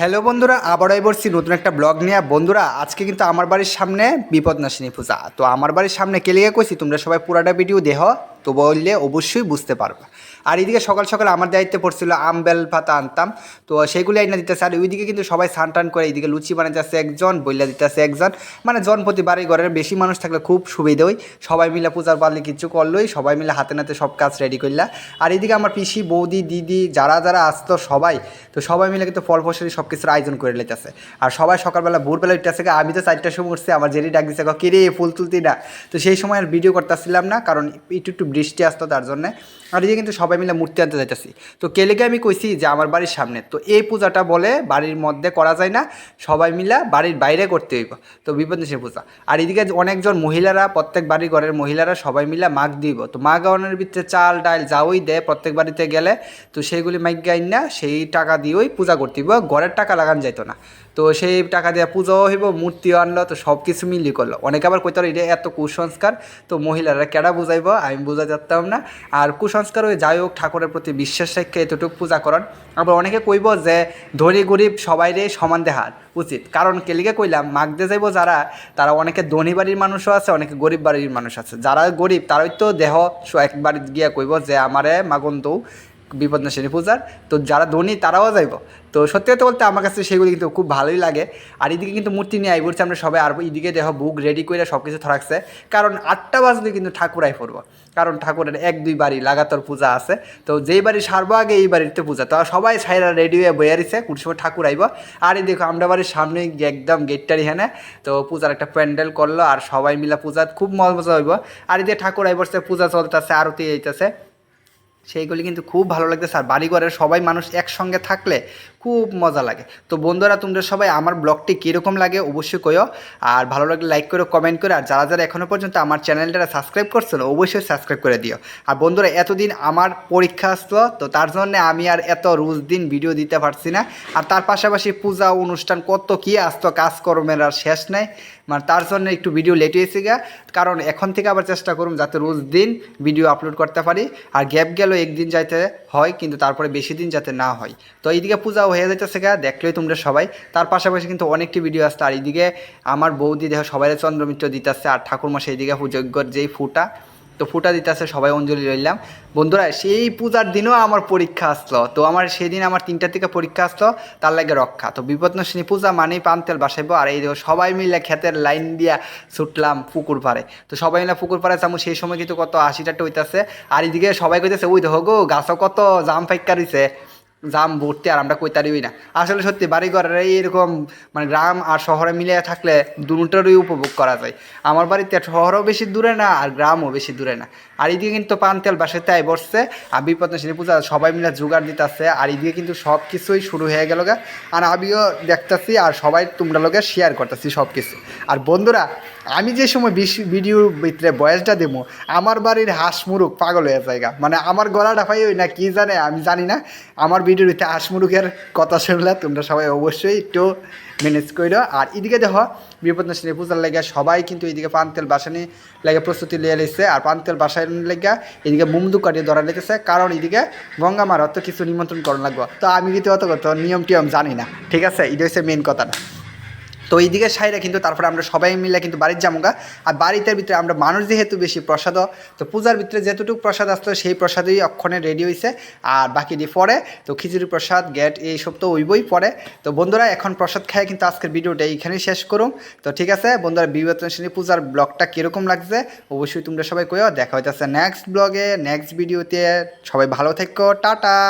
Hello বন্ধুরা, আবারও বলছি নতুন একটা ব্লগ নিয়ে। বন্ধুরা, আজকে কিন্তু আমার বাড়ির সামনে বিপদ বিপদনাশিনী পূজা। তো আমার বাড়ির সামনে কেলিয়ে কইছি, তোমরা সবাই পুরাটা ভিডিও দেহ তো বললে অবশ্যই বুঝতে পারবা। আর এইদিকে সকাল সকাল আমার দায়িত্বে পড়ছিল আম, বেল পাতা আনতাম। তো সেইগুলি আইনা দিতেছে। আর ওইদিকে কিন্তু সবাই স্নান টান করে এইদিকে লুচি বানাইতেছে একজন, বইলা দিতেছে একজন। মানে জনপ্রতি বাড়ি ঘরের বেশি মানুষ থাকলে খুব সুবিধা হয়। সবাই মিলে পূজার পারলে কিছু করলোই, সবাই মিলে হাতে নাতে সব কাজ রেডি করলা আর এইদিকে আমার পিসি, বৌদি, দিদি, যারা যারা আসতো সবাই, তো সবাই মিলে কিন্তু ফল ফসলি সব কিছুর আয়োজন করে লেতেছে আর সবাই সকালবেলা ভোরবেলা উঠতেছে আমি তো চারটার সময় উঠছি, আমার জেরি ডাক দিচ্ছে কিরে, ফুল তুলতি না? তো সেই সময় আর ভিডিও করতেছিলাম না, কারণ একটু একটু বৃষ্টি আসতো তার জন্য। আর এই কিন্তু সবাই মিলে মূর্তি আনতে যাইতেছি। তো কেলেকে আমি কইছি যে আমার বাড়ির সামনে। তো এই পূজাটা বলে বাড়ির মধ্যে করা যায় না, সবাই মিলে বাড়ির বাইরে করতে হইব। তো বিপদনাশী পূজা। আর এদিকে অনেকজন মহিলারা, প্রত্যেক বাড়ি ঘরের মহিলারা সবাই মিলে মাগ দিব। তো মাগ গাওয়ানোর ভিতরে চাল, ডাল যাওই দেয় প্রত্যেক বাড়িতে গেলে। তো সেইগুলি মাইক গাইন না, সেই টাকা দিয়েই পূজা করতে হইব। ঘরের টাকা লাগান যাইতো না। তো সেই টাকা দিয়ে পূজাও হইব, মূর্তিও আনলো, তো সব কিছু মিলি করল। অনেকে আবার কইতে এটা এত কুসংস্কার। তো মহিলারা কেডা বুঝাইব? আমি বুঝা যাতাম না। আর কুসংস্কার ওই যাই হোক, ঠাকুরের প্রতি বিশ্বাস রেখে এতটুকু পূজা করেন আবার অনেকে কইব যে, ধনী গরিব সবাইরে সমান দেহার। উচিত। কারণ কেলিকে কইলাম মাগতে যাইব যারা, তারা অনেকে ধনী বাড়ির মানুষও আছে, অনেকে গরিব বাড়ির মানুষ আছে। যারা গরিব, তারাই তো দেহ এক বাড়ি গিয়া কইব যে, আমারে মাগন্তৌ বিপদনাশিনী পূজার। তো যারা ধনী, তারাও যাইব। তো সত্যি কথা বলতে আমার কাছে সেগুলি কিন্তু খুব ভালোই লাগে। আর এদিকে কিন্তু মূর্তি নিয়ে আই বলছি আমরা সবাই, আর এদিকে দেখো বুক রেডি করে সব কিছু থাকছে। কারণ আটটা বাজলে কিন্তু ঠাকুর আই পড়ব। কারণ ঠাকুরের এক, দুই বাড়ি লাগাতার পূজা আছে। তো যেই বাড়ি সারবো আগে এই বাড়িতে পূজা। তো সবাই সাইরা রেডি হয়ে দিছে কোন সময় ঠাকুর আইব। আর এই দেখো আমরা বাড়ির সামনে একদম গেটটারি হ্যাঁ তো পূজার একটা প্যান্ডেল করল, আর সবাই মিলে পূজা, খুব মজা হইব। আর এদিকে ঠাকুর আইবসে পূজা চলতেছে, আরতি এইতেছে সেইগুলি কিন্তু খুব ভালো লাগতেছে আর বাড়িঘরের সবাই মানুষ একসঙ্গে থাকলে খুব মজা লাগে। তো বন্ধুরা, তোমরা সবাই আমার ব্লগটি কীরকম লাগে অবশ্যই কয়ো আর ভালো লাগলে লাইক করে, কমেন্ট করে। আর যারা যারা এখনও পর্যন্ত আমার চ্যানেলটা সাবস্ক্রাইব করছ না অবশ্যই সাবস্ক্রাইব করে দিও। আর বন্ধুরা, এতদিন আমার পরীক্ষা আসলো, তো তার জন্য আমি আর এত রোজ দিন ভিডিও দিতে পারছি না। আর তার পাশাপাশি পূজা, অনুষ্ঠান, কত কী আসতো, কাজকর্মের আর শেষ নেই। মানে তার জন্য একটু ভিডিও লেট হয়েছে গা। কারণ এখন থেকে আবার চেষ্টা করুন, যাতে রোজ দিন ভিডিও আপলোড করতে পারি। আর গ্যাপ গেল একদিন যাইতে হয়, কিন্তু তারপরে বেশি দিন যাতে না হয়। তো এইদিকে পূজা হয়ে যাইতেছে গা, দেখলেই তোমরা সবাই। তার পাশাপাশি কিন্তু অনেকটি ভিডিও আসছে, আর এইদিকে আমার বৌদি দেহ সবাই চন্দ্রমিত্র দিতেছে, আর ঠাকুরমা সেইদিকে যজ্ঞর যেই ফুটা। তো ফুটা দিতেছে, সবাই অঞ্জলি রইলাম। বন্ধুরা, সেই পূজার দিনও আমার পরীক্ষা আসলো। তো আমার সেদিন আমার তিনটা থেকে পরীক্ষা আসলো, তার লাগে রক্ষা। তো বিপদনাশিনী পূজা মানেই পান্তেল বাসাইবো, আর এই সবাই মিলে খেতের লাইন দিয়া ছুটলাম পুকুর পাড়ে। তো সবাই মিলে পুকুর পাড়ে যাব সেই সময় কিন্তু কত আশিটা টাটা হইতাছে আর এদিকে সবাই কইতেছে, ওই দেখো গো, গাছও কত জাম ফাইকা রইছে। জাম ভর্তি আর আমরা কই কইতারিই না। আসলে সত্যি বাড়ি ঘরের এইরকম মানে গ্রাম আর শহরে মিলে থাকলে দুটারই উপভোগ করা যায়। আমার বাড়িতে শহরও বেশি দূরে না আর গ্রামও বেশি দূরে না। আর এদিকে কিন্তু পান তেল বাসাতে আই বসছে, আর বিপদনাশিনী পূজা সবাই মিলে জোগাড় দিতেছে, আর এদিকে কিন্তু সব কিছুই শুরু হয়ে গেল আর আমিও দেখতেছি আর সবাই তোমরা লোকে শেয়ার করতেছি সব কিছু আর বন্ধুরা আমি যে সময় ভিডিওর ভিতরে বয়সটা দেবো, আমার বাড়ির হাঁস মুরুখ পাগল হয়ে জায়গা মানে আমার গলাটা পাই ওই না কি জানে, আমি জানি না। আমার ভিডিওর ভিতরে হাঁস মুরুখের কথা শুনলে তোমরা সবাই অবশ্যই একটু ম্যানেজ করো আর এদিকে দেখো, বিপদনাশিনী পূজার লেগে সবাই কিন্তু এইদিকে পানতেল বাসানি লেগে প্রস্তুতি লিয়ে লিখছে আর পানতেল বাসায় লেগে এদিকে মুমদু কাটিয়ে ধরা লেগেছে। কারণ এদিকে গঙ্গা মার অত কিছু নিমন্ত্রণ করা লাগবো। তো আমি কিন্তু অত নিয়ম টিয়ম জানি না। ঠিক আছে? এটা হচ্ছে মেন কথাটা। তো এইদিকে সাইরা কিন্তু, তারপরে আমরা সবাই মিলে কিন্তু বাড়ির জামুগা। আর বাড়িতে ভিতরে আমরা মানুষ যেহেতু বেশি প্রসাদ, তো পূজার ভিতরে যেতটুকু প্রসাদ আসতো সেই প্রসাদই অক্ষণে রেডি হয়েছে আর বাকি দিয়ে পরে, তো খিচুড়ি প্রসাদ, গ্যাট এইসব তো ওইবই পরে। তো বন্ধুরা, এখন প্রসাদ খায় কিন্তু আজকের ভিডিওটা এইখানেই শেষ করুন। তো ঠিক আছে, বন্ধুরা, বিবেচনা পূজার ব্লগটা কীরকম লাগছে, অবশ্যই তোমরা সবাই কইও। দেখা হইতেছে নেক্সট ব্লগে নেক্সট ভিডিওতে সবাই ভালো থেকো, টাটা!